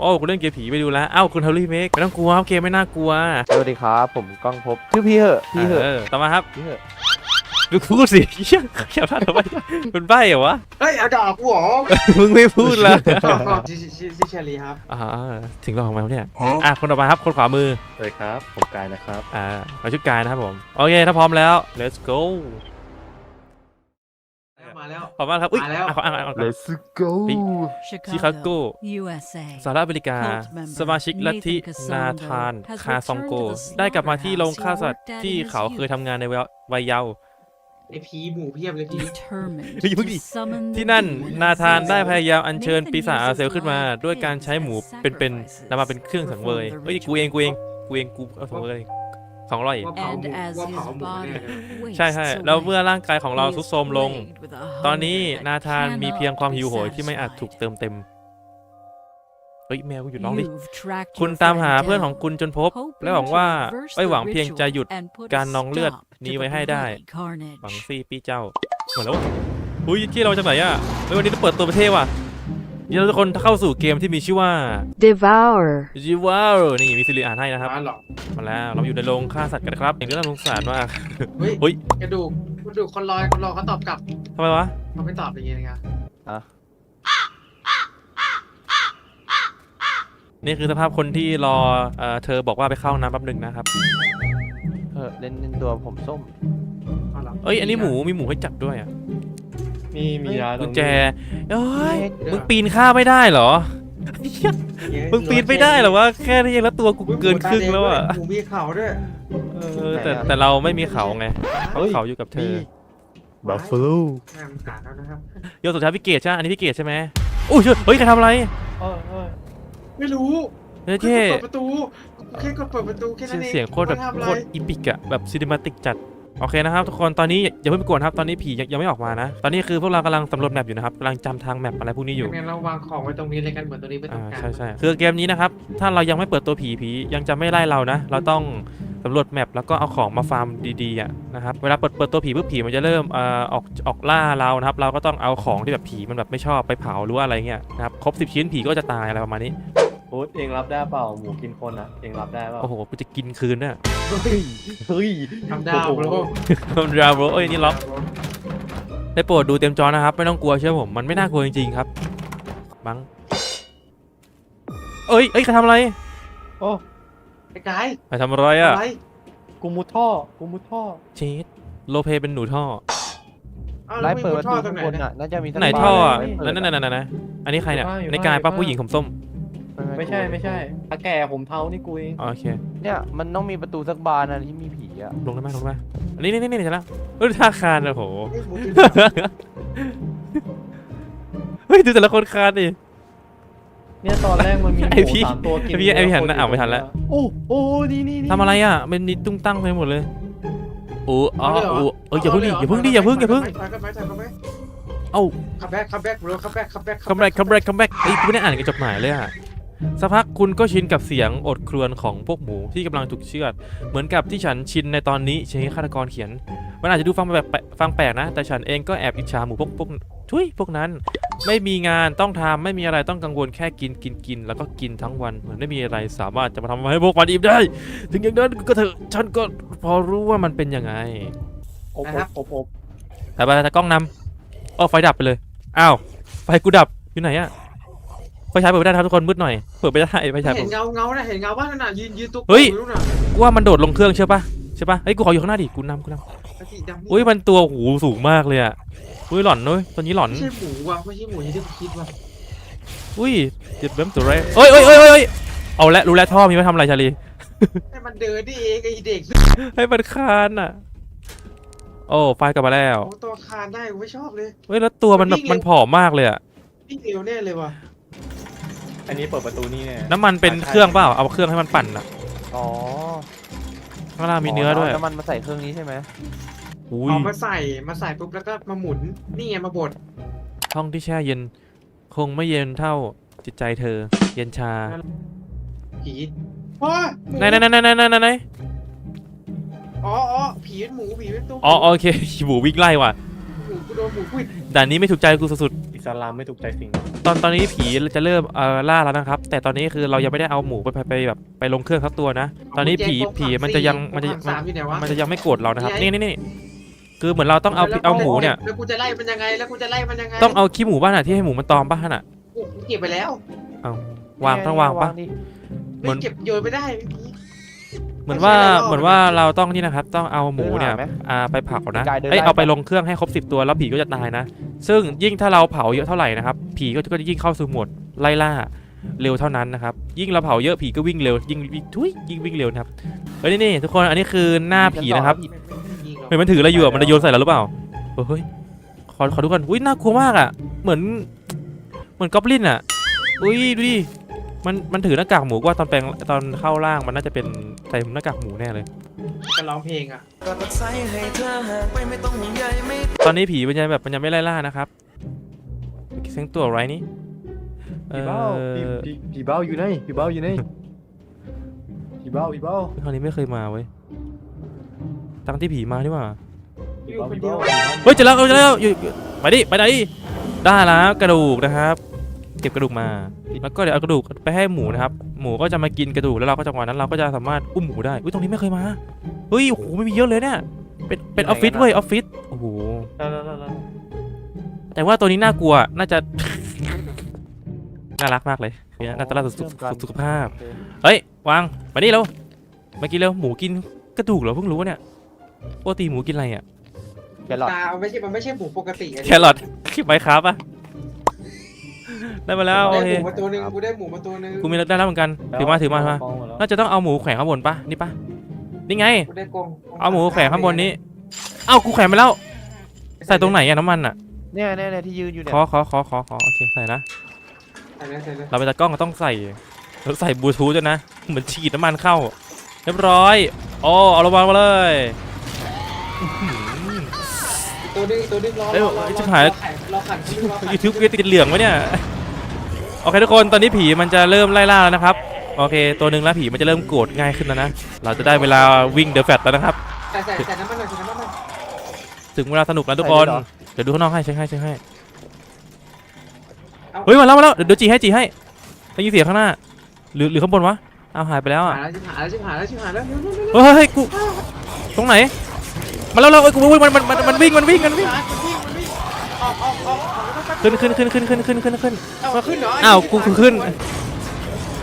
โอ้คุณเล่นเกมผีไปดูแล้วเอ้าคุณเฮอร์รี่เมกไม่ต้องกลัวครับเกมไม่น่ากลัวสวัสดีครับ ผมก้องภพบชื่อพี่เหอะพี่เหอะเออต่อมาครับพี่เหอะดูพูดสิเหี้ยอย่าพลาดทำไมเป็นใบ้เหรอวะเฮ้ยเอาด่ากูเหรอมึงไม่พูดละชื่อชื่อชื่อชื่อเชอรี่ครับอ่าถึงเราของเราเนี่ยอะคนต่อมาครับคนขวามือสวัสดีครับผมกายนะครับอ่าเราชื่อกายนะครับผมโอเคถ้าพร้อมแล้ว let's go มาแล้วขอบคุณมากครับอุ้ยมาแล้ว อะขออ่านอ่านอ่าน Let's go ชิคาโก USA สหรัฐอเมริกา สมาชิกลัทธินาธาน คาซองโก ได้กลับมาที่โรงฆ่าสัตว์ที่เขาเคยทำงานในวัยเยาว์ ไอผีหมูเพียบเลยพี่ determined เฮ้ยอย่าเพิ่งดิ to summon the ที่นั่น demons นาธานได้พยายามอัญ Nathan เชิญปีศาจอา uses เซลขึ้นมา live ด้วยการใช้หมู pigs as เป็นๆ sacrifices นำมาเป็นเครื่องสังเวย perform the เฮ้ยกูเองกูเอง ritual. กูเองกูเอาสังเวย สองร้อย ว่าเผาห And มู as ว่า his เผาหมู body เนี่ย wastes ใช่ใช่แล้วเมื่อ away, ร่างกายของเรา he ทรุ is ดโทรมลง plagued with a ตอนนี้ hunger that นาธานมี cannot เพียงความ be หิวโหยที่ไม่อาจถูก satisfied. เติมเต็ม เฮ้ย แมวกูหยุดร้องดิ You've tracked คุณ your ตามหา friend เพื่อนของ down, คุณจนพบ hoping และหวังว่า to reverse ไม่หวัง the เพียงจะหยุด ritual and put a การนองเลือด stop to นี้ the ไว้ให้ได้ bloody carnage. หวังซี่ปี้เจ้าเหมือนแล้วอุ้ยที่เราจากไหนอะเฮ้ยวันนี้เราเปิดตัวประเทศว่ะ นี่เราทุกคนเข้าสู่เกมที่มีชื่อว่า Devour. จิวาร์นี่มีซิริอ่านให้นะครับ มาหรอกมาแล้วเราอยู่ในโรงฆ่าสัตว์กันนะครับเห็นก็น่าสงสารมากเฮ้ยเฮ้ยกระดูกกระดูกคนลอยคนรอเขาตอบกลับทำไมวะเขาไม่ตอบอย่างเงี้ยนะครับอะนี่คือสภาพคนที่รอเอ่อเธอบอกว่าไปเข้าน้ำแป๊บหนึงนะครับเออเล่นเล่นตัวผมส้มเอาหรเอ้ยอันนี้หมูมีหมูให้จับด้วยอะ มีมียากุญแจเอ้ยมึงปีนข้ามไม่ได้เหรอเหี้ยมึงปีนไม่ได้เหรอวะแค่นี้เองแล้วตัวกูเกินครึ่งแล้วอะหมูมีเขาด้วยเออแต่แต่เราไม่มีเขาไงเพราะเขาอยู่กับเธอ บัฟฟาโลแม่งหาแล้วนะครับ โยนสุดท้ายพี่เกดใช่ไหมอันนี้พี่เกดใช่ไหมอุ้ยเชื่อเฮ้ยใครทำอะไรไม่รู้เฮ้ยแค่เท่กดเปิดประตูแค่กดเปิดประตูแค่นั้นเองเสียงโคตรแบบไม่ทำอะโคไรตรอีพิกอะแบบซีนิมาติกจัด โอเคนะครับทุกคนตอนนี้อย่าเพิ่งไปกวนครับตอนนี้ผียังยังไม่ออกมานะ ตอนนี้คือพวกเรากำลังสำรวจแมปอยู่นะครับกำลังจำทางแมปอะไรพวกนี้อยู่งั้นเราวางของไว้ตรงนี้เลยกันเหมือนตรงนี้ไม่ต้ออ่างการใช่ใช่คือเกมนี้นะครับถ้าเรายังไม่เปิดตัวผีผียังจะไม่ไล่เรานะ เราต้องสำรวจแมปแล้วก็เอาของมาฟาร์มดีๆอะนะครับเวลาเปิดเปิดตัวผีปุ๊บผีมันจะเริ่มเอ่อออกออกล่าเรานะครับเราก็ต้องเอาของที่แบบผีมันแบบไม่ชอบไปเผาหรือว่าอะไรเงี้ยนะครับครบ10 ชิ้นผีก็จะตายอะไรประมาณนี้ โอ๊ตเองรับได้เปล่าหมูกินคนอะเองรับได้เปล่าโอ้โหกูจะกินคืนเนี่ยเฮ้ยเฮ้ยทำดาวโบรคำดราโบเอ้ยนี่ล็อกได้โปรดดูเต็มจอนะครับ ไม่ต้องกลัวเชื่อผมมันไม่น่ากลัวจริงๆครับบังเอ้ยเอ้ยใครทำอะไรโอ้ไอ้กายใครทำอะไรอะอะไรกูมุดท่อกูมุดท่อเชดโลเพเป็นหนูท่ออ้าวไล่แล้วมีเปิดคปนระท่ตูอตรข้างงไหนบนเนี่ย อะน่าจะมีสักไหนบาท่อเลยอะไม่เปิดนั่นนั่นนั่นนั่นอันนี้ใครเนี่ยอยู่ในบ้านกายป้าอยู่บ้านผู้หญิงผมส้ม ไม่ใช่ไม่ใช่อาแก่ผมเทานี่กูเองอ๋อโอเค เนี่ยมันต้องมีประตูสักบานนะที่มีผีอะลงได้ไหมลงได้ไหมอันนี้นี่นี่นี่ใช่แล้วเฮ้ยท่าคานโอ้โหเฮ้ยหมูกินเฮ้ยดูแต่ละคนคานดิ เนี่ยตอนแรกมันมีหไอ้มูพี่สามตัวกินไอ้พี่ไอ้พี่หันหน้าเนื้อะไม่ทันแล้ว โอ้โอ้นี่นี่นี่ ทำอะไรอะมันมีตุ้งตั้งไปหมดเลยโอ้อ๋อโอ้เอ้ยอย่าเพิ่งดิอย่าเพิ่งดิอย่าเพิ่งอย่าเพิ่งถอยกันไหมถอยกันไหมเอ้าคัมแบ็กคัมแบ็กโบรคัมแบ็กคัมแบ็กคัมแบ็กคัมแบ็กคัมแบ็กเอ้ยกูไม่ได้อ่านกับจดหมายเลยอะ สักพักคุณก็ชินกับเสียงอดครวญของพวกหมูที่กำลังถูกเชือด เหมือนกับที่ฉันชินในตอนนี้ใช้ฆาตกรเขียน มันอาจจะดูฟังแบบฟังแปลกนะ แต่ฉันเองก็แอบอิจฉาหมูพวกพวกทุยพวกนั้น ไม่มีงานต้องทำไม่มีอะไรต้องกังวลแค่กินกินกิน แล้วก็กินทั้งวันเหมือนไม่มีอะไรสามารถจะมาทำให้พวกมันอิ่มได้ ถึงอย่างนั้นก็เถอะฉันก็พอรู้ว่ามันเป็นยังไงอบอบอบอบแต่ไปแต่กล้องนำอ้อไฟดับไปเลยอ้าวไฟกูดับอยู่ไหนอะ ไฟฉายเปิดไม่ได้ครับทุกคนมืดหน่อยเปิดไม่ได้ไฟฉายเห็เปิดนเงาเงาน่ะเห็นเงาบ้างน่ะยืนยืนตัวเฮ้ยอยู่นู่นน่ะกูว่ามันโดดลงเครื่องใช่ปะใช่ปะเฮ้ยกูขออยู่ข้างหน้าดิกูนำกูนไอ้สีดำำอุ้ยมันตัวหูสูงมากเลยอะอุ้ยหล่อนเว้ยตัวนี้หล่อนไม่ใช่หมูว่ะไม่ใช่หมูอย่างที่กูคิดว่ะอุ้ยเจ็บเบ้มตัวไรเอ้ยเอ้ยเอ้ยเอ้ยเอ้ยเอาละรู้แล้วท่อมีไว้ทำอะไรชาลีให้มันเดินได้เองไอ้เด็กให้มันคานอะโอ้ไฟกลับมาแล้วโอ้ตัวคานได้กูไม่ชอบเลยเฮ้ยแล้วตัวมันแบบมันผอมมากเลยอะพี่เร็วแน่เลยว่ะ อันนี้เปิดประตูนี่เนี่ยน้ำมันเป็นเครื่องเปล่า เอาเครื่องให้มันปั่นอะอ๋อข้างล่างมีเนื้อด้วย น้ำมันมาใส่เครื่องนี้ใช่ไหมอุ้ยเอามาใส่มาใส่ปุ๊บแล้วก็มาหมุนนี่ไงมาบดห้องที่แช่เย็น คงไม่เย็นเท่าจิตใจเธอ เย็นชาผีโอ้ยหมูไหนไหนไหนไหนไหนไหนไหนอ๋ออ๋อผีเป็นหมูผีเป็นตัวอ๋อโอเคหมูวิ่งไล่ว่ะหมูกูโดนหมูควิดด่านนี้ไม่ถูกใจกูสุด ๆสลามไม่ถูกใจสิ่งตอนตอนนี้ผีจะเริ่มเอ่อล่าแล้วนะครับ แต่ตอนนี้คือเรายังไม่ได้เอาหมูไปไปไปแบบไปลงเครื่องสักตัวนะ ตอนนี้ผีผีมันจะยังมันจะสามอยู่ไหนวะมันจะยังไม่โกรธเรานะครับ นี่นี่นี่คือเหมือนเราต้องเอาเอาหมูเนี่ย แล้วกูจะไล่มันยังไง แล้วกูจะไล่มันยังไงต้องเอาขี้หมูบ้านอะที่ให้หมูมันตอมป่ะน่ะกูเก็บไปแล้ว วางต้องวางปะดิเหมือนไม่เก็บโยนไม่ได้ไม่มี เหมือนว่าไม่ใช่แล้วเหมือนว่าเราต้องนี่นะครับ ต้องเอาหมูเนี่ยเดินหาไหมอ่าไปเผานะกายเดินเอ้ยได้เอาไปปะลงเครื่องให้ครบ10ตัวแล้วผีก็จะตายนะ ซึ่งยิ่งถ้าเราเผาเยอะเท่าไหร่นะครับ ผีก็จะก็จะยิ่งเข้าสู่โหมดไล่ล่าเร็วเท่านั้นนะครับ ยิ่งเราเผาเยอะผีก็วิ่งเร็ว ยิ่งวิ่งทุยยิ่งวิ่งเร็วนะครับเฮ้ยนี่นี่ทุกคนอันนี้คือหน้าผีนะครับไม่ไม่ยิงหรอกเห็นมันถืออะไรอยู่อะมันจะโยนใส่เราหรือเปล่าเฮ้ยขอขอดูกันอุ้ยน่ากลัวมากอะ เหมือน เหมือนกอบลินอะอุ้ยดูดิ มันมันถือหน้ากากหมูว่าตอนแปลงตอนเข้าร่างมันน่าจะเป็นใส่หน้ากากหมูแน่เลย จะร้องเพลงอะตอนนี้ผีมันยังแบบมันยังไม่ไล่ล่านะครับเสียงตัวอะไรนี่เอผีเบ้าผีอผีผีเบ้าอยู่ไหนผีเบ้าอยู่ไหนผีเบ้าผีเบ้าคราวนี้ไม่เคยมาเว้ยตั้งที่ผีมาดีกว่าผีเบ้าผีเบ้าเฮ้ยเจอแล้วเจอแล้วอยู่อยู่ไปดิไปไหนได้แล้วกระดูกนะครับเก็บกระดูกมา แล้วก็เดี๋ยวเอากระดูกไปให้หมูนะครับ หมูก็จะมากินกระดูกแล้วเราก็จังหวะนั้นเราก็จะสามารถอุ้มหมูได้ อุ้ยตรงนี้ไม่เคยมา เฮ้ยโอ้โหไม่มีเยอะเลยเนี่ย เป็นเป็นออฟฟิศเว้ยออฟฟิศ โอ้โหแล้วแล้วแล้วแล้วแต่ว่าตัวนี้น่ากลัว น่าจะ น่ารักมากเลยเนี่ยน่าจะรักสุขสุขสุขภาพ เฮ้ยวางมานี่เร็วมากินเร็วหมูกินกระดูกเหรอเพิ่งรู้เนี่ยปกติหมูกินอะไรอะ แครอทตาไม่ใช่มันไม่ใช่หมูปกติอันแคนี้รอทคิดไมครับอะ ได้มาแล้วโอได้เคหมูมาตัวหนึงกูได้หมูมาตัวหนึงกูมีได้แล้วเหมือนกันถือมาถือมาถือมาน่าจะต้องเอาหมูแขวนข้างบนปะนี่ปะนี่ไง กูได้กงเอาหมูแขวนข้างบนนี้เอ้ากูแขวนไปแล้ว ใส่ตรงไหนอะน้ำมันอะเนี่ยเนี่ยเนี่ยที่ยืนอยู่เนี่ขยอขอขอขอขอโอเคใส่นะใส่เลยใส่เลยเราไปตากล้องก็ต้องใส่เราใส่บลูทูธด้วยนะเหมือนฉีดน้ำมันเข้า เรียบร้อยโอ้เอาระวังมาเลย ตัวหนึงตัวหนึงรอเอ้ยรอรอชิบหาย รอขันรอขันรอขันยูทูบกูติดเหลืองไว้เนี่ยโอเคทุกคนตอนนี้ผีมันจะเริ่มไล่ล่าแล้วนะครับโอเค ตัวหนึ่งแล้วผีมันจะเริ่มโกรธง่ายขึ้นแล้วนะเราจะได้เวลาวิ่งเดอะแฟตแล้วนะครับ ใส่ใส่ใส่น้ำมันหน่อยใส่น้ำมันหน่อยถึงเวลาสนุกแล้วทุกคนเดี๋ยวดูข้างนอกให้เช็คให้เช็คให้เอาเฮ้ยมาแล้วมาแล้วเดี๋ยวเดี๋ยวจีให้จีให้ได้ยินเสียงข้างหน้า หรือหรือข้างบนวะเอาหายไปแล้วอะหายแล้วชิบหายแล้วชิบหายแล้วชิบหายแล้วเร็วเร็วเร็วเร็วเฮ้ยเฮ้ยกูตรงไหน มาแล้วแล้วเอ้ยกูอุ๊ยมันมันมันมันวิ่งมันวิ่งมันวิ่งมันวิ่งมันวิ่งออกออกออกออกแล้วก็ขึ้นขึ้นขึ้นขึ้นขึ้นขึ้นขึ้นขึ้นเอาขึ้นเหรออ้าวกูกูขึ้น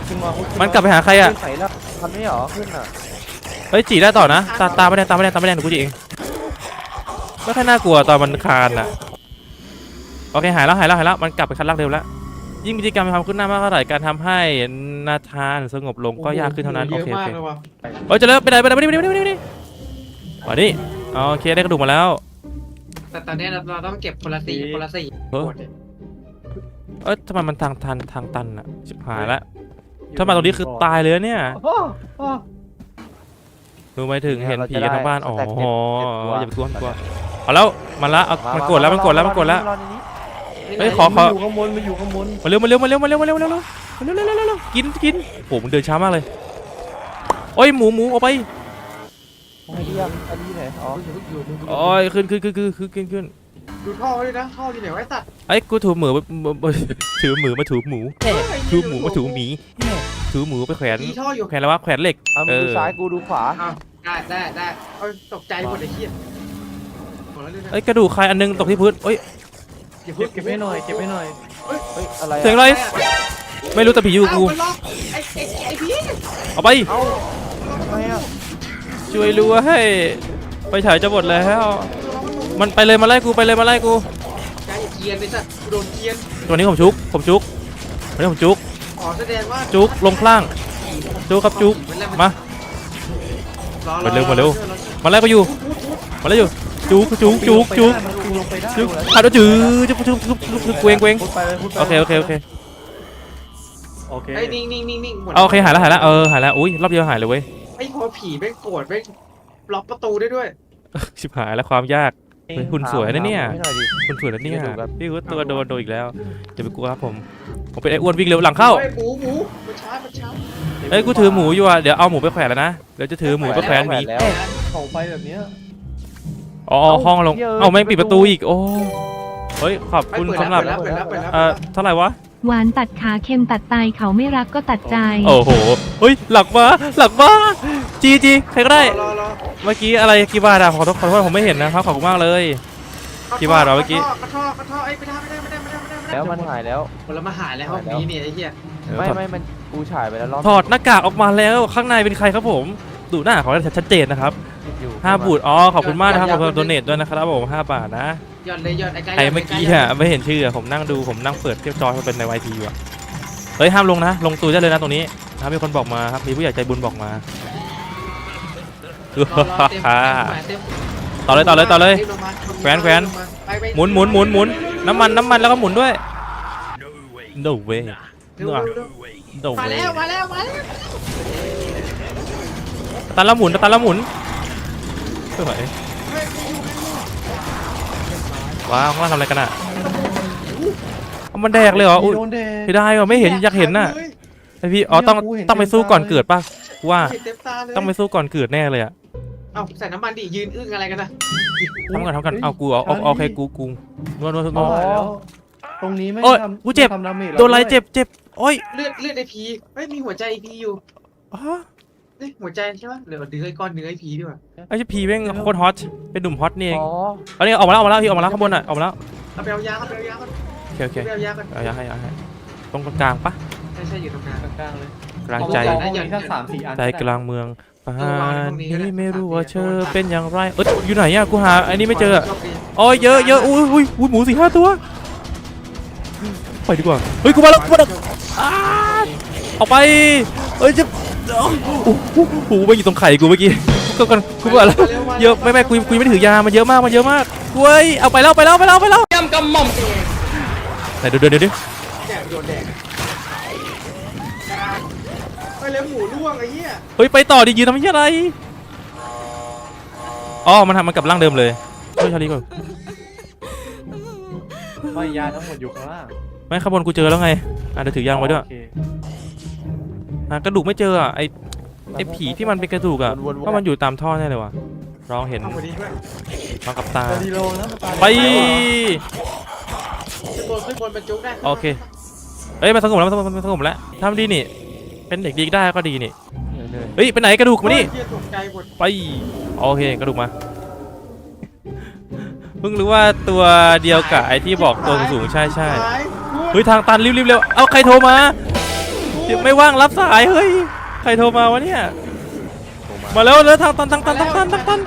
ขึ้นมามันกลับไปหาใครอะขึ้นไหนแล้วมันไม่เหรอขึ้นอะเฮ้ยจีได้ต่อนะตาตาไม่แดงตาไม่แดงตาไม่แดงเดี๋ยวกูจีเองไม่ค่อยน่ากลัวตอนมันคานอะโอเคหายแล้วหายแล้วหายแล้วมันกลับไปคันลากเร็วแล้วยิ่งกิจกรรมมีความขึ้นหน้ามากเท่าไหร่การทำให้นาธานสงบลงก็ยากขึ้นเท่านั้นโอเยเคอะโอมากเคเลยว่ะ เฮ้ยเจะเลิกไปไหนไปไหนไปไหนไปไหนไปไหนไปไหนมา โอเคได้กระดูกมาแล้ว แต่ตอนนี้เราต้องเก็บคนละสี่คนละสี่เฮ้ยอทำไมมันทางทันทางตันอะชิบหายละทำไมตรงนี้คือตายเลยเนี่ย โอ้โอ้ดูไปถึงเห็นผีกันทั้งบ้าน อ๋ออย่าไปกวนกลัเอาแล้วมานละเอามันกดแล้วมันกดแล้วมันกดแล้ว เฮ้ยขอขอ มันอยู่ข้างบนมัอยู่ข้างบนมาเร็วมาเร็วมาเร็วมาเร็วมาเร็วมาเร็วมาเร็วเร็วเร็วเร็เร็วกินกินโอ้โมันเดินช้ามากเลยโอ้ยหมูหมูเอาไป โอ้ยเรียกอันนี้ไหนอ๋อโอ้ยขึ้นขึ้นขึ้นขึ้นขึ้นขึ้นขึ้นดูท่อด้วยนะท่ออยู่ไหนไวะไอ้สัตว์ไอ้ยกูถูหมูถือหมูมาถูหมูถูหมูมาถูหมีถูหมูไปแขวนมีท่ออยู่แขวนแล้ววะแขวนเหล็กเอามึงดูเออซ้ายกูดูขวาอ้าวได้ได้ได้เอาตกใจหมดไอ้เหี้ยหมดแล้วเลยนะเอ้ยกระดูกใครอันนึงตกที่พื้นเอ้ยอย่าเก็บเก็บให้หน่อยเก็บให้หน่อยเฮ้ยอะไรเสียงอะอะไรไม่รู้แต่ผีอยู่กูเอ้ามันล็อกไอ้ไอ้ไอ้พี่เอาไปเอ้าทำไมอะ ช่วยรู้ให้ไปฉายจะหมดแล้ว มันไปเลยมาไล่กูไปเลยมาไล่กูใจเกียนไอ้สัตว์กูโดนเกียนตัวนี้ผมจุกผมจุกตัวนี้ผมจุกอ๋อแสดงว่าจุกลงข้างล่างจุกครับจุกมารอมาเร็วมาเร็วออมาไล่กูอยู่มาไล่อยู่จุกจุกจุกจุกมันลงไปได้จุกขาดจื้อจุกจุกจุกจุกจุกเกวงเกวงพูดไปเลยพูดไปโอเคโอเคโอเคโอเคไอ้ยนิ่งนิ่งนิ่งนิ่งหมดเอาโอเคหายแล้วหายแล้วเออหายแล้วอุ้ยรอบเดียวหายเลยเว้ยไอ้พอผีแม่งโกรธแม่งล็อกประตูได้ด้วย ชิบหายแล้วความยาก เฮ้ยหุ่นสวยนะเนี่ยให้หน่อยดิ คุณสวยแล้วเนี่ยไม่ดูครับ พี่ก็ตัวโดนโดนอีกแล้วอย่าไปกลัวครับผมผมเป็นไอ้อ้วนวิ่งเร็วหลังเข้าฮ้ยหมูหมูมันช้ามันช้าเอ้ยกูถือหมูอยู่อะเดี๋ยวเอาหมูไปแขวนแล้วนะเดี๋ยวจะถือหมูไปแขวนหมีแล้วของไฟแบบเนี้ย อ๋อห้องลงเหี้ยเอาแม่งปิดประตูอีกโอ้เฮ้ยขอบไปคุณเปิดสำหรับแล้วเปิดแล้วเปิดแล้วเอ่อเท่าไหร่วะ หวานตัดขาเค็มตัดไตเขาไม่รักก็ตัดใจ โอ้โหเฮ้ย หลักมาหลักมาจีจีใครก็ได้ รอรอเมื่อกี้อะไรกี่บาทอะขอโทษขอโทษผมไม่เห็นนะครับขอบคุณมากเลยกี่บาทวะเมื่อกี้ กระท่อกระท่อไอ้ยไม่ได้ไม่ได้ไม่ได้ไม่ได้ไม่ได้ไม่ได้แล้วมันหายแล้ว ผลมาหายแล้วห้องนี้เนี่ยไอ้เหี้ยไม่ไม่มันกูฉายไปแล้วรอบถอดหน้ากากออกมาแล้วข้างในเป็นใครครับผม ดูหน้าเขาได้ชัดเจนนะครับ อยู่ห้าบูทอ๋อขอบคุณมากนะครับขอบคุณโดเนทด้วยนะครับผมห้าบาทนะ ยอดเลยยอดไอ้ไกด์ไอ้เมื่อกี้อะไม่เห็นชื่ออะผมนั่งดูผมนั่งเปิดเทียบจอมันเป็นในวทีอยู่อะเฮ้ยห้ามลงนะ ลงตูได้เลยนะตรงนี้นะมีคนบอกมาครับมีผู้ใหญ่ใจบุญบอกมารอรอเต็มเต็มต่อเลยต่อเลยต่อเลยรีบงมาแขวนแขวนไปไปหมุนหมุนหมุนหมุนน้ำมันน้ำมันแล้วก็หมุนด้วย no way เร็วเร็วเร็ว no มา way แล้วมาแล้วมาแล้วตันละหมุนตันละหมุนสวยเฮ้ยไม่อยู่ไม่อยู่ ว้าวข้างล่างทำอะไรกันอะเอามันแดกเลยเหรออุ้ยโดนแดงไม่ได้เหรอไม่เห็นอยากเห็นน่ะเลยไอพี่อ๋อต้องเนี่ยกูเห็นต้องไปสู้ก่อนเกิดป่ะกูว่าเห็นเต็มตาเลยต้องไปสู้ก่อนเกิดแน่เลยอะเอ้าใส่น้ำมันดิยืนอึ้งอะไรกันนะทำกันทำกันเอากูเอาเอาเอาโอเคกูกูนวดนวดนอ๋อวดแล้วตรงนี้ไม่โอ๊ยทำกูเจ็บทำดาเมจโดนอะไรเจ็บเจ็บโอ้ยเลือดเลือดไอพีเฮ้ยมีหัวใจไอพีอยู่ อ๋อ เฮ้ยหัวใจใช่ปะเหลือเนื้อไอ้ก้อนเนื้อไอพีด้วยว่ะไอ้เจ้าพีแม่งโคตรฮอตเป็นหนุ่มฮอตนี่เองอ๋อเอานี่ออกมาแล้วออกมาแล้วพี่ออกมาแล้วข้างบนอะออกมาแล้วเอาไปเอายาเอาไปเอายาก่อนโอเคโอเคเอาไปเอายาก่อนเอาอย่าให้เอาให้ตรงกลางปะใช่ใช่อยู่ตรงกลางกลางๆเลยกลางเอาใจใจห้องนี้ถ้าสามสี่อันใจกลางเมืองป่าเออวางในห้องนี้ก็ได้นี้ไม่รู้สามว่าสี่เธออันเป็นอย่างไรเอยอยู่ไหนอะกูหาไอ้นี่ไม่เจออะโชคดีโอ้ยเยอะเยอะอุ้ยอุ้ยอุ้ยหมูสี่ห้าตัวไปดีกว่าเฮ้ยกูมาแล้วกูมาแล้วอ้าออกไปเอ้ยจะ โอ้โหหูไปอยู่ตรงไข่กูเมื่อกี้กูกันกูมาแล้วเยอะไม่ไม่กูกูยังไม่ได้ถือยามันเยอะมากมันเยอะมากเว้ยเอาไปแล้วไปแล้วไปแล้วไปแล้วยำกำหม่อมไหนเดี๋ยวเดี๋ยวเดี๋ยวแดกโดนแดกไปแล้วหมูร่วงไอ้เหี้ยเฮ้ยไปต่อดิยืนทำไมอะไรอ๋อมันทำมันกลับร่างเดิมเลยช่วยชาลีก่อนไม่ยาทั้งหมดอยู่ข้างล่างไม่ข้างบนกูเจอแล้วไงอะเดี๋ยวถือยางไว้ด้วย หากระดูกไม่เจออะไอไอผีที่มันเป็นกระดูกอะว่ามันอยู่ตามท่อแน่เลยว่ะร้องเห็นเอาพอดีด้วยร้องกับตาจะดีโลนะตาไป ขึ้นบนขึ้นบนบรรจุได้โอเค เอ้ยมันสงบแล้วมันสงบมันสงบแล้วทำดีนี่ เป็นเด็กดีได้ก็ดีนี่ เหนื่อยเฮ้ยไปไหนกระดูกมานี่ เหี้ยตกใจหมดไปโอเคกระดูกมา เพิ่งรู้ว่าตัวเดียวกับไอที่บอกตัวสูงๆใช่ใช่หายเฮ้ยทางตันรีบๆเร็ว เอาใครโทรมาเดี๋ยวไม่ว่างรับสายเฮ้ยใครโทรมาวะเนี่ยมาแล้วแล้วทางตันทางตันทางตันทางตัน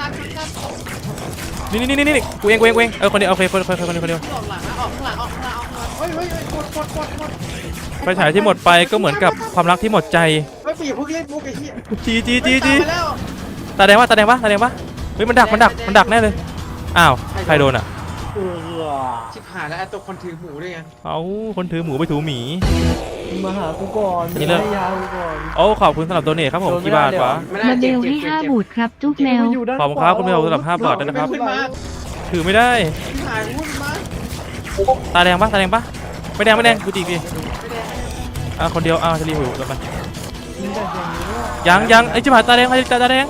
นี่นี่นี่นี่กูเองกูเองกูเองเออคนเดียวโอเคคนคนคนคนเดียวคนเดียวออกหลังนะออกข้างหลังออกข้างหลังออกข้างหลังเฮ้ยเฮ้ยเฮ้ยกดกดกดกดไฟฉายที่หมดไปก็เหมือนกับความรักที่หมดใจเฮ้ยปีพวกเล่นมุกไอ้เหี้ยจีจีจีจีตามไปแล้วตาแดงปะตาแดงปะตาแดงปะเฮ้ยมันดักมันดักมันดักแน่เลยอ้าวใครโดนอะเออ ชิบหายแล้วไอ้ตัวคนถือหมูด้วยไงเอาคนถือหมูไปถูหมี มึงมาหากูก่อนนี่เลยให้ยากูก่อน โอ้ขอบคุณสำหรับโดเนทครับผมกี่บาทวะ ไม่ได้มาเบเจ็บลเจ็บให้เจ็บห้าเจ็บบูทครับจุ๊บแมวมันยู่ด้านขอบคุณครับคุณเบลสำหรับห้าบาทด้วยนะครับขึ้นมาถือไม่ได้ชิบหายวุ่นมาตาแดงปะตาแดงปะไม่แดงไม่แดงกูจีบดิไม่ได้อะคนเดียวอะจะรีวิวกันไปมึงแบบอย่างนี้ด้วยยังยังไอ้ยจิบหายตาแดงใครตาแดง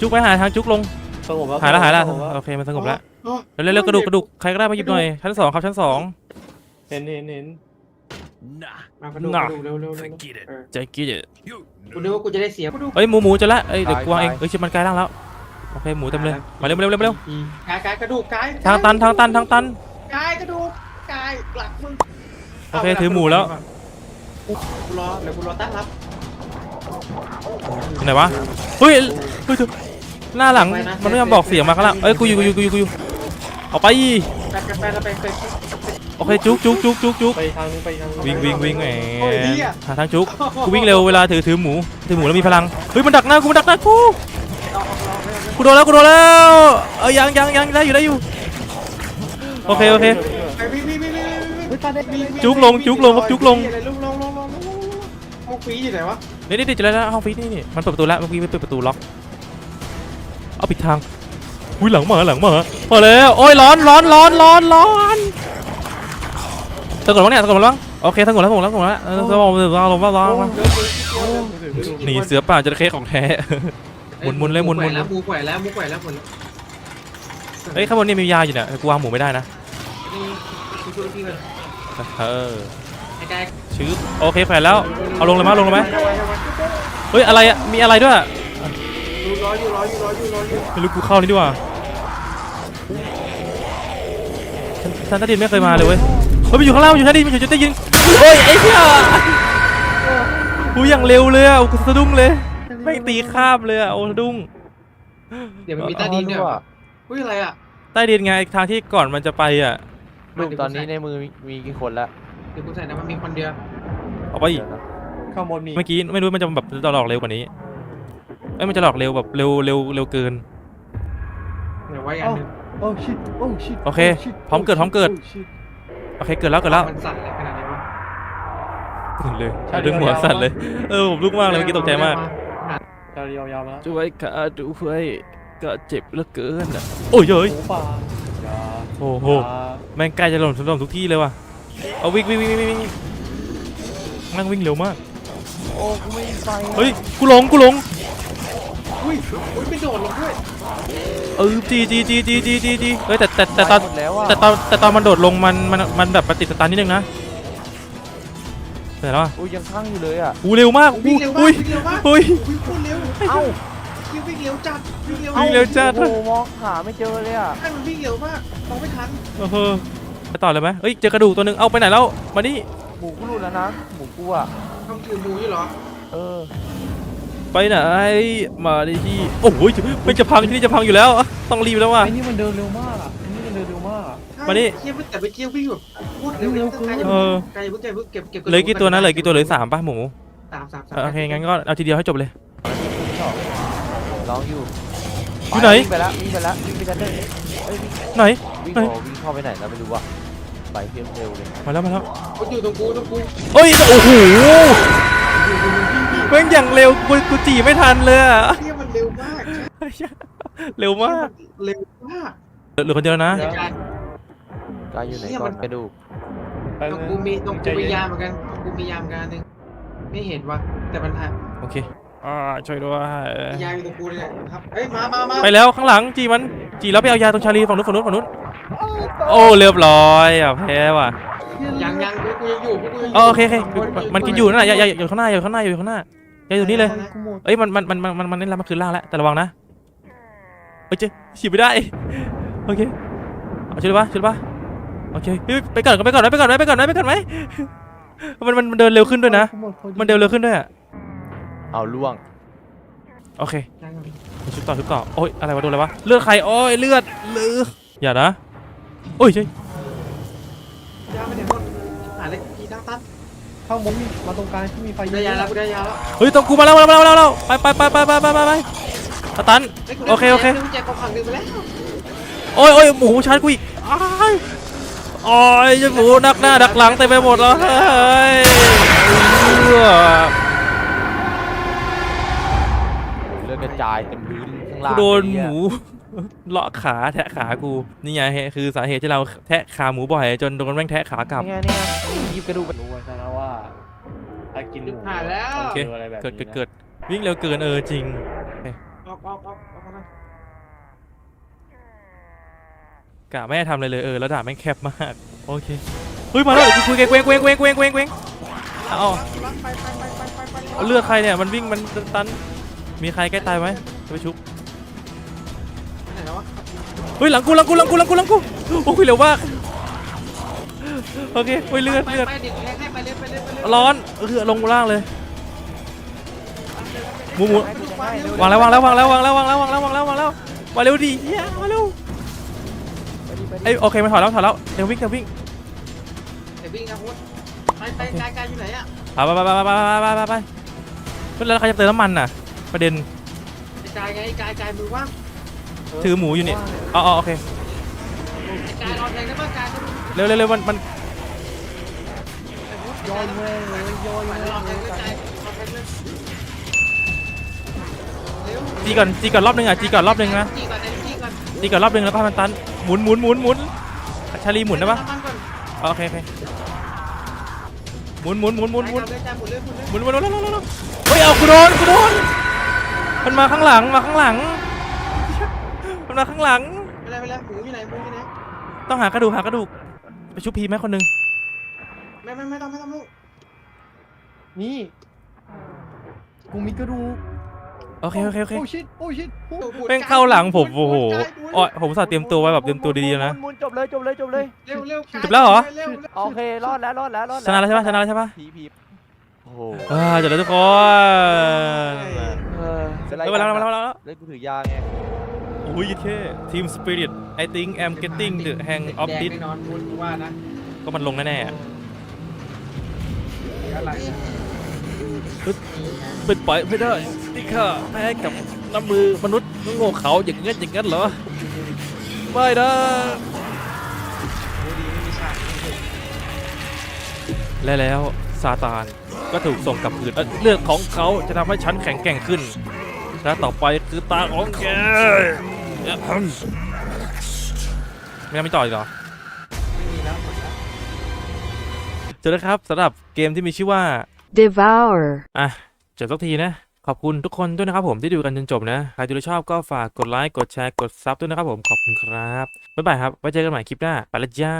จุกไปหาทางจุกลงสงบแล้วหายแล้วหายแล้วสงบโอเคมันสงบแล้วโอ้ เร็วเร็วๆกระดูกกระดูกใครก็ได้มาหยิบหน่อยชั้นสองครับชั้นสอง เห็นเห็นเห็นมากระดูกกระดูกเร็วเร็วเร็วเออใจกี้เดกูนึกว่ากูจะได้เสียกูดูเอ้ยหมูหมูจะละเอ้ยเด็กกวางเองเอ้ยชิบมันกลายร่างแล้วโอเคหมูเต็มเลยมาเร็วเร็วเร็วเร็วกายกายกระดูกกายทางตันทางตันทางตัน กายกระดูกกายหลักมึงโอเคถือหมูแล้ว กูรอเดี๋ยวกูรอตั้งรับอยู่ไหนวะเฮ้ยเฮ้ยเธอหน้าหลังมันไม่ยอมบอกเสียงมาข้างล่างเอ้ยกูอยู่กูอยู่กูอยู่กูอยู่ ออกไปแปกันไปไปโอเคจุกจุกจุกจุกจุกไปทางนึงไปทางนึวิ่งวิ่งวิ่งแหมหาทางจุกกูวิ่งเร็วเวลาถือถือหมู ถือหมูแล้วมีพลัง เฮ้ยมันดักหน้ากูมันดักหน้ากูกูโดนแล้วกูโดนแล้วเอ้ยยังยังยังได้อยู่ได้อยู่ โอเคโอเคจุกลงจุกลงครับจุกลงห้องฟีอยู่ไหนวะนี่นี่เจะแล้วห้องฟิตนี่นี่มันเปิดประตูแล้วเมื่อกี้มันเปิดประตูล็อก เอาปิดทาง อุ้ยหลังมาหลังมาพอแล้วโอ้ยร้อนร้อนร้อนร้อนร้อนสงบแล้วเนี่ยสงบแล้วโอเคสงบแล้วสงบแล้วสงบแล้วเออสงบแล้วสงบแล้วสงบแล้วหนีเสือป่าจระเข้ของแท้หมุนหมุนเลยหมุนหมุนแล้วมูแขวนแล้วมูแขวนแล้วหมุนแล้วเฮ้ยข้างบนนี่มียาอยู่เนี่ยกูวางหมูไม่ได้นะนี่คือธุรกิจเลยเออไอ้กายชื้อโอเคแขวนแล้วเอาลงเลยมั้ยลงเลยมั้ยเฮ้ยอะไรอะมีอะไรด้วยดูร้ อยอยู่ร้อยอยู่ร้อยอยู่ร้อยอยู่ไม่รู้กูเข้านี่ดีกว่าฉันฉันใต้ดินไม่เคยมาเลยเว้ยเฮ้ยมันอยู่ข้างล่างมันอยู่ใต้ดินมันอยู่ใต้ดินเฮ้ยไอ้เหี้ยกูอย่างเร็วเลยอะกูสะดุ้งเลยแม่งตีข้ามเลยอะโอ้สะดุ้งเดี๋ยวมันมีใต้ดินเนี่ยอุ้ยอะไรอะใต้ดินไงทางที่ก่อนมันจะไปอะลูกตอนนี้ในมือมีกี่คนแล้วเดี๋ยวกูใส่นะมันมีคนเดียวเอาไปเดี๋ยวนะข้างบนมีเมื่อกี้ไม่รู้มันจะแบบจะหลอกเร็วกว่านี้ เอ้ยมันจะหลอกเร็วแบบเร็วเร็วเร็วเกิน เดี๋ยวไว้อันนึงโอ้ชิตโอ้ชิตโอเคพร้อมเกิดพร้อมเกิด โอเคเกิดแล้วเกิดแล้วมันสั่นอะไรขนาดนี้วะตื่นเลยดึงหัวสั่นเลย เออผมลุกมากเลยเมื่อกี้ตกใจมากยาวยาวๆแล้วช่วยข้าด้วยก็เจ็บเหลือเกินอะโอ้ยเฮ้ยหมูป่าอยาโอ้โหอยาแม่งใกล้จะหล่นถล่มทุกที่เลยว่ะเอาวิ่งวิ่งวิ่งวิ่งวิ่งนั่งวิ่งเร็วมากโอ้กูไม่มีไฟเฮ้ยกูหลงกูหลง อุ้ยอุ้ยไม่โดดลงด้วยเออจีจีจีจีจีจีจีเฮ้ยแต่แต่แต่ตอนหมดแล้วอะ แต่ตอนแต่ตอนมันโดดลงมันมันมันแบบมันติดสตาร์ทนิดนึงนะแต่แล้วอะอุ้ยยังข้างอยู่เลยอะ อู้เร็วมากวิ่อู้งเร็วมากอุ้ยวิ่งเร็วมากอุ้ย วิ่งโคตรเร็วเอ้าวิ่งวิ่งเร็วจัดวิ่งเร็ววิ่งเร็ว จัด โอ้โหมองหาไม่เจอเลยอะ ใช่มันวิ่งเร็วมากมองไม่ทันเออไปต่อเลยไหมเฮ้ยเจอกระดูกตัวหนึ่งเอาไปไหนแล้วมานี่หมูกูหลุดแล้วนะ หมูกูอะต้องกินหมูอยู่เหรอเออ ไปไหนมาดิที่โอ้โหมันจะพังที่นี่จะพังอยู่แล้ว ต้องรีบแล้วว่ะไอ้นี่มันเดินเร็วมากอะไอ้นี่มันเดินเร็วมากอะ มานี่เทียบแต่ไปเที่ยววิ่งแบบพูดเร็วเร็วไกลเออไกลเพิ่งไกลเพิ่งเก็บเก็บเหลยกี่ตัวนะเหลยกี่ตัวเหลยสามป่ะหมูสามสามสามเออโอเคงั้นก็เอาทีเดียวให้จบเลย ร้องอยู่อยู่ไหน วิ่งไปแล้ววิ่งไปแล้ววิ่งไปแล้วเดินเอ้ยวิ่งไหน วิ่งไหน พอวิ่งเข้าไปไหนแล้วไม่รู้อะไปเพียงเร็วเลยมาแล้วมาแล้วเขาอยู่ตรงกูตรงกูเอ้ยโอ้โหแม่งอย่างเร็วกูกูจีไม่ทันเลยอะเทียบมันเร็วมากเร็วมากเร็วมากเหลือคนเดียวนะไอ้กายกายอยู่ไหนเหี้ยก่มัอน นกระดูกไปตรงเลยกูมีตรงใจกูมีเย็นยามเหมือนกันตรงกูมียามกันอันหนึงไม่เห็นว่ะแต่มันหันโอเค อ่าช่วยด้วยมียามอยู่ตรงกูเลยเนี่ยครับเฮ้ยมามามาไปแล้วข้างหลังจีมันจีแล้วไปเอายาตรงชาลีฝั่งนู้นฝั่งนู้นฝั่งนู้นโอ้เรียบร้อยอะแพ้ว่ะยังยังกูกูยังอยู่กูยังอยู่อ๋อโอเคโอเคมันมันกินอยู่นั่นแหละอย่าอย่าอยู่ข้างหน้าอยู่ข้างหน้าอยู่ข้างหน้าอ ย่าอยู่นี่เลย กูหมดเอ้ยมันมันมันมันมันมันนี่แล้วมันคือล่างแล้วแต่ระวังนะเฮ้ยเจ๊ฉีดไม่ได้โอเคเอาช่วยได้ปะช่วยได้ปะโอเคเฮ้ยไปก่อนไปก่อนไหมไปก่อนไหมไปก่อนไหมไปก่อนไหมมันมันมันเดินเร็วขึ้นด้วยนะ กูหมดพอมันเดินเร็วขึ้นด้วยอะเอาล่วง โอเคยังยังชุดต่อชุดต่อโอ้ยอะไรวะโดนอะไรวะเลือดใครโอ้ยเลือดเลือดอย่านะโอ้ยเจ๊ยาไม่ได้หมดหาเลยกีตั้งตั้ง ข้างบนมีมาตรงกลางที่มีไฟได้ยาแล้วกูได้ยาแล้วเฮ้ยต้องกูมาแล้วมาแล้วมาแล้วมาแล้วไปไปไปไปไปไปไปไปสตันฮ้ยกูโอเคโอเคได้กุญแจกองขังดึงไปแล้วโอ้ยโอ้ยหมูชาร์จกูอีกอ้ายโอ้ยเจ้าหมูดักหน้าดักหลังเต็มไปหมดแล้วเฮ้ยเอื้อเลือดกระจายเต็มพื้นข้างล่ากูงโดนไอ้หเยมู เลาะขาแทะขากูนี่ไงเหตุคือสาเหตุที่เราแทะขาหมูบ่อย จนโดนแม่งแทะขากลับนี่ไงนี่ไงหยิบกระดูกไปรู้ไว้ซะนะว่าถ้ากินหมูหายแล้วต้องโอเคเจออะไรแบบเกิดเกิดนี้นะเกิดวิ่งเร็วเกินเออจริงออกออกออกออกมาหน่อยกะไม่ให้ทำอะไรเลยเออแล้วด่าแม่งแคบมากโอเคเฮ้ยมาแล้วคุยกันเว้งเว้งเว้งเว้งเว้งเว้งเอาไปไปไปไปไปไปเอาเลือดใครเนี่ยมันวิ่งมันตันมีใครใกล้ตายไหมจะไปชุบไหนแล้ววะ เฮ้ยหลังกูหลังกูหลังกูหลังกูหลังกูโอ้ยเร็วมากโอเคเฮ้ยเลือดไปเลือดไปเด็กแทงให้ไปเล่นไปเล่นไปเล่นร้อนเออลงล่างเลยหมูหมูให้ดูให้ดูวางแล้ววางแล้ววางแล้ววางแล้ววางแล้ววางแล้ววางแล้ววางแล้วมาเร็วดิเฮียมาเร็วไปดิไปดิไอยโอเคมาถอดแล้วถอดแล้วเดี๋ยววิ่งเดี๋ยววิ่งเดี๋ยววิ่งนะพุทธไปไปไกลไกลอยู่ไหนอะไปไปไปไปไปไปไปไปเฮ้ยแล้วใครจะเติมน้ำมันน่ะ ประเด็นไกลไงไกลไกลมือว่าง ถือหมูอยู่นี่อ๋ออ๋อโอเคกลรอแทงได้ป่ะไกลเร็วเร็วเร็วมันมันย้อนแม่งเลยย้อนไปแม่งรอแทงเลได้ยไกลรอแทงเลยเร็วจีก่อนจีก่อนรอบหนึงอะจีก่อนรอบหนึงนะจีก่อนจีก่อนจีก่อนรอบหนึงแล้วก็ให้มันตันหมุนหมุนหมุนหมุนชาลีหมุนได้ปะน้ำมันก่อนอ๋อโอเคโอเคหมุนหมุนหมุนหมุนหมุนไกลไกลหมุนเลยหมุนเลยหมุนหมุนหมุนหมุนหมุนหมุนเฮ้ยเอากูโดนกูโดนมันมาข้างหลังมาข้างหลัง มันมาข้างหลังไม่ได้ไม่ได้หมูอยู่ไหนหมูอยู่ไหนต้องหากระดูกหากระดูกไปชุบพีไหมคนหนึงไม่ไม่ไม่ต้องไม่ต้องไม่ต้องนี่กูมีกระดูกโอเคโอเคโอเคโอ้ชิตโอ้ชิตแม่งเข้าหลังผมโอ้โหอ๋อผมอุตสาห์เตรียมตัวไว้แบบเตรียมตัวดีๆแล้วนะ มุนจบเลยจบเลยจบเลยเร็วเร็วจบแล้วเหรอเร็วเร็วโอเครอดแล้วรอดแล้วรอดชนะแล้วใช่ปะชนะแล้วใช่ปะผีผีโอ้โหอ่าจบแล้วทุกคนเออเป็นไรเฮ้ยมาแล้วกันมาอะแล้วมาแล้วเล่นกูถือยาไงโอ้ยเท่ทีมสปิริต I think I'm getting the hang of แดง this แน่นอนคุณว่านะก็มันลงแน่ๆอะอะไรนะเป็นไปไม่ได้นี่ข้าแพ้กับน้ำมือมนุษย์โง่เขาอย่างงั้นอย่างนั้นเหรอไม่นะดูดีไม่มีฉากและแล้วซาตานก็ถูกส่งกลับคืนเอ้ยเลือดของเขาจะทำให้ฉันแข็งแกร่งขึ้นและต่อไปคือตาของแกอะฮึ่ม ไม่ต้องมีต่ออีกเหรอ ไม่มีแล้วหมดแล้วเจอแล้วครับสำหรับเกมที่มีชื่อว่า Devour. อะจบสักทีนะ ขอบคุณทุกคนด้วยนะครับผมที่ดูกันจนจบนะ ใครดูแล้วชอบก็ฝากกดไลค์ กดแชร์ กดซับด้วยนะครับผม ขอบคุณครับ บ๊ายบายครับ ไว้เจอกันใหม่คลิปหน้า ไปและจ้า